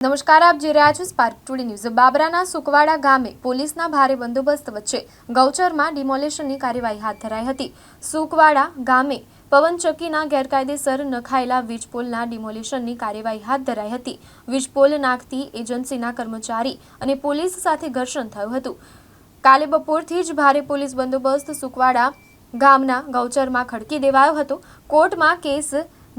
નમસ્કાર, આપ જોઈ રહ્યા છો સ્પાર્ક ટુડે ન્યૂઝ બાબરાના સુકવાડા ગામે પોલીસના ભારે બંદોબસ્ત વચ્ચે ગૌચરમાં ડિમોલેશનની કાર્યવાહી હાથ ધરાઈ હતી. સુકવાડા ગામે પવનચક્કીના ગેરકાયદેસર નખાયેલા વીજપોલના ડિમોલેશનની કાર્યવાહી હાથ ધરાઈ હતી. વીજપોલ નાખતી એજન્સીના કર્મચારી અને પોલીસ સાથે ઘર્ષણ થયું હતું. કાલે બપોરથી જ ભારે પોલીસ બંદોબસ્ત સુકવાડા ગામના ગૌચરમાં ખડકી દેવાયો હતો. કોર્ટમાં કેસ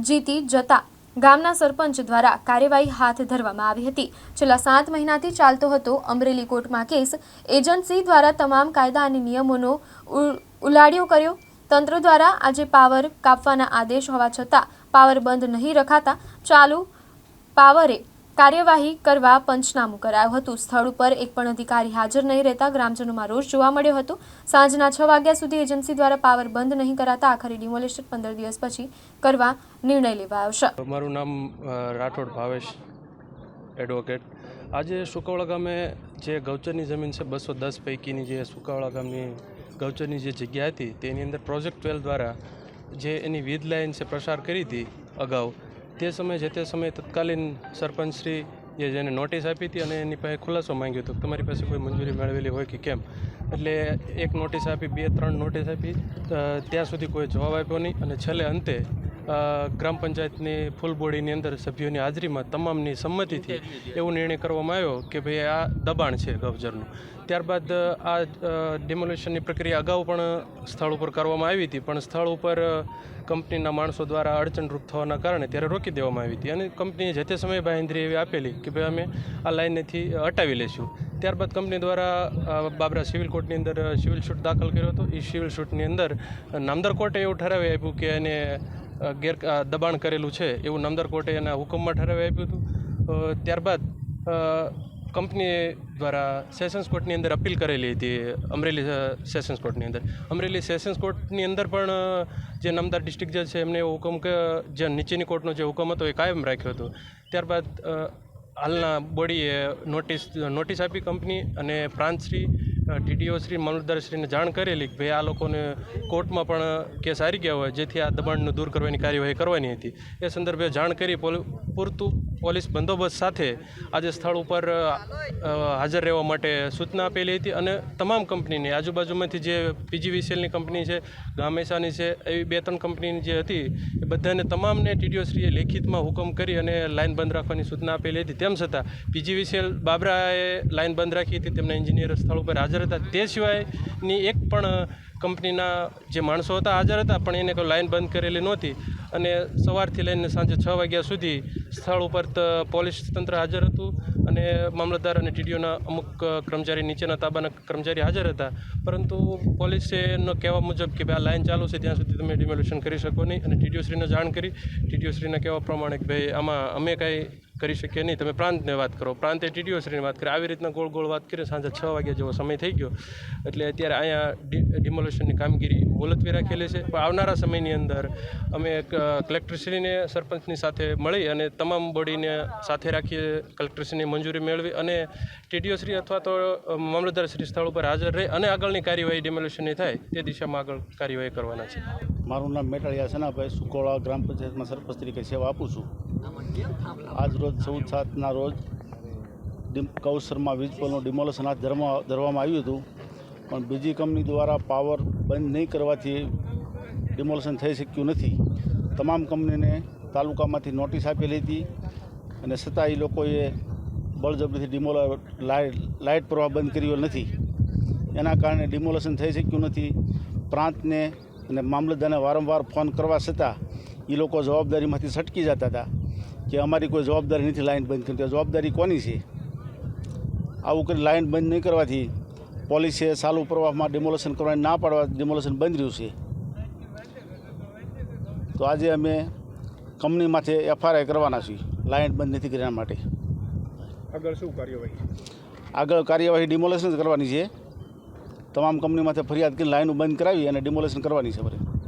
જીતી જતા ગામના સરપંચ દ્વારા કાર્યવાહી હાથ ધરવામાં આવી હતી. છેલ્લા સાત મહિનાથી ચાલતો હતો અમરેલી કોર્ટમાં કેસ. એજન્સી દ્વારા તમામ કાયદા અને નિયમોનો ઉલાડિયો કર્યો. તંત્ર દ્વારા આજે પાવર કાપવાના આદેશ હોવા છતાં પાવર બંધ નહીં રખાતા ચાલુ પાવરે કાર્યવાહી કરવા પંચનામું કરાયું હતું. સ્થળ ઉપર એક પણ અધિકારી હાજર નહીં રહેતા ગ્રામજનોમાં રોષ જોવા મળ્યો હતો. સાંજના છ વાગ્યા સુધી એજન્સી દ્વારા પાવર બંધ નહીં કરાતા આખરે ડિમોલેશન પંદર દિવસ પછી કરવા નિર્ણય લેવાયો છે. મારું નામ રાઠોડ ભાવેશ એડવોકેટ આજે સુકાવળા ગામે જે ગૌચરની જમીન છે, બસો દસ પૈકીની જે સુકાવળા ગામની ગૌચરની જે જગ્યા હતી, તેની અંદર પ્રોજેક્ટ ટ્વેલ્વ દ્વારા જે એની વીજ લાઇન છે, પ્રસાર કરી હતી અગાઉ તે સમયે જે તે સમયે તત્કાલીન સરપંચશ્રી એ જેને નોટિસ આપી હતી અને એની પાસે ખુલાસો માંગ્યો હતો તમારી પાસે કોઈ મંજૂરી મેળવેલી હોય કે કેમ? એટલે એક નોટિસ આપી, બે, ત્રણ નોટિસ આપી ત્યાં સુધી કોઈ જવાબ આપ્યો નહીં અને છેલ્લે અંતે ગ્રામ પંચાયતની ફૂલ બોડીની અંદર સભ્યોની હાજરીમાં તમામની સંમતિથી એવો નિર્ણય કરવામાં આવ્યો કે ભાઈ આ દબાણ છે ગવજરનું ત્યારબાદ આ ડિમોલેશનની પ્રક્રિયા અગાઉ પણ સ્થળ ઉપર કરવામાં આવી હતી પણ સ્થળ ઉપર કંપનીના માણસો દ્વારા અડચણરૂપ થવાના કારણે ત્યારે રોકી દેવામાં આવી હતી. અને કંપનીએ જે તે સમયે બાંહેધરી એવી આપેલી કે ભાઈ અમે આ લાઇનથી હટાવી લઈશું. ત્યારબાદ કંપની દ્વારા બાબરા સિવિલ કોર્ટની અંદર સિવિલ શૂટ દાખલ કર્યો હતો. એ સિવિલ શૂટની અંદર નામદાર કોર્ટે એવું ઠરાવી આપ્યું કે એને ગેર દબાણ કરેલું છે એવું નામદાર કોર્ટે એના હુકમમાં ઠરાવી આપ્યું હતું. ત્યારબાદ કંપની દ્વારા સેશન્સ કોર્ટની અંદર અપીલ કરેલી હતી, અમરેલી સેશન્સ કોર્ટની અંદર. અમરેલી સેશન્સ કોર્ટની અંદર પણ જે નામદાર ડિસ્ટ્રિક્ટ જજ છે, એમને એવો હુકમ કે, જે નીચેની કોર્ટનો જે હુકમ હતો એ કાયમ રાખ્યો હતો. ત્યારબાદ હાલના બોડીએ નોટિસ નોટિસ આપી કંપની અને પ્રાંતશ્રી ટીડીઓ શ્રી મનુદરશ્રીને જાણ કરેલી કે ભાઈ આ લોકોને કોર્ટમાં પણ કેસ હારી ગયા હોય, જેથી આ દબાણને દૂર કરવાની કાર્યવાહી કરવાની હતી. એ સંદર્ભે જાણ કરી પૂરતું પોલીસ બંદોબસ્ત સાથે આજે સ્થળ ઉપર હાજર રહેવા માટે સૂચના આપેલી હતી અને તમામ કંપનીની, આજુબાજુમાંથી જે પીજીવીસીએલની કંપની છે, ગામેસાની છે, એવી બે ત્રણ કંપનીની જે હતી, એ બધાને તમામને ટીડીઓ શ્રીએ લેખિતમાં હુકમ કરી અને લાઇન બંધ રાખવાની સૂચના આપેલી હતી. તેમ છતાં પીજીવીસીએલ બાબરાએ લાઇન બંધ રાખી હતી. તેમના એન્જિનિયર સ્થળ ઉપર હાજર હતા. તે સિવાયની એક પણ કંપનીના જે માણસો હતા, હાજર હતા, પણ એને કોઈ લાઇન બંધ કરેલી નહોતી. અને સવારથી લઈને સાંજે છ વાગ્યા સુધી સ્થળ ઉપર પોલીસ તંત્ર હાજર હતું અને મામલતદાર અને ટીડીઓના અમુક કર્મચારી નીચેના તાબાના કર્મચારી હાજર હતા. પરંતુ પોલીસે એનો કહેવા મુજબ કે આ લાઇન ચાલુ છે, ત્યાં સુધી તમે ડિમોલ્યુશન કરી શકો નહીં અને ટીડીઓશ્રીને જાણ કરી. ટીડીઓ શ્રીના કહેવા પ્રમાણે કે ભાઈ આમાં અમે કાંઈ કરી શકીએ નહીં. તમે પ્રાંતને વાત કરો. પ્રાંતે ટીડીઓ શ્રીની વાત કરી. આવી રીતના ગોળ ગોળ વાત કરી. સાંજે છ વાગ્યા જેવો સમય થઈ ગયો. એટલે અત્યારે અહીંયા ડિ, ડિમોલેશનની કામગીરી મુલતવી રાખેલી છે. પણ આવનારા સમયની અંદર અમે કલેક્ટરશ્રીને, સરપંચની સાથે મળી અને તમામ બોડીને સાથે રાખીએ, કલેક્ટરશ્રીની મંજૂરી મેળવી અને ટીડીઓ શ્રી અથવા તો મામલતદારશ્રી સ્થળ ઉપર હાજર રહી અને આગળની કાર્યવાહી ડિમોલેશનની થાય તે દિશામાં આગળ કાર્યવાહી કરવાના છે. મારું નામ મેટાળિયા સનાભાઈ સુકોળા ગ્રામ પંચાયતમાં સરપંચ તરીકે સેવા આપું છું. આજ રોજ ચૌદ સાતના રોજ કૌશરમાં વીજ પોલનું ડિમોલેશન હાથ ધરવા ધરવામાં આવ્યું હતું. પણ બીજી કંપની દ્વારા પાવર બંધ નહીં કરવાથી ડિમોલેશન થઈ શક્યું નથી. તમામ કંપનીને તાલુકામાંથી નોટિસ આપેલી હતી અને છતાં એ લોકોએ બળજબરીથી ડિમોલ લાઇટ લાઇટ પ્રવાહ બંધ કર્યો નથી. એના કારણે ડિમોલેશન થઈ શક્યું નથી. પ્રાંતને અને મામલતદારને વારંવાર ફોન કરવા છતાં એ લોકો જવાબદારીમાંથી છટકી જતા હતા કે અમારી કોઈ જવાબદારી નથી લાઇન બંધ કરતી જવાબદારી કોની છે? આવું કરી લાઈન બંધ નહીં કરવાથી પોલીસે ચાલુ પ્રવાહમાં ડિમોલેશન કરવાની ના પાડવા ડિમોલેશન બંધ રહ્યું છે. તો આજે અમે કંપની માથે એફઆરઆઈ કરવાના છીએ. લાઇન બંધ નથી કર્યા માટે. આગળ શું કાર્યવાહી? આગળ કાર્યવાહી ડિમોલેશન જ કરવાની છે. તમામ કંપની માથે ફરિયાદ કરીને લાઇનો બંધ કરાવી અને ડિમોલેશન કરવાની છે બરાબર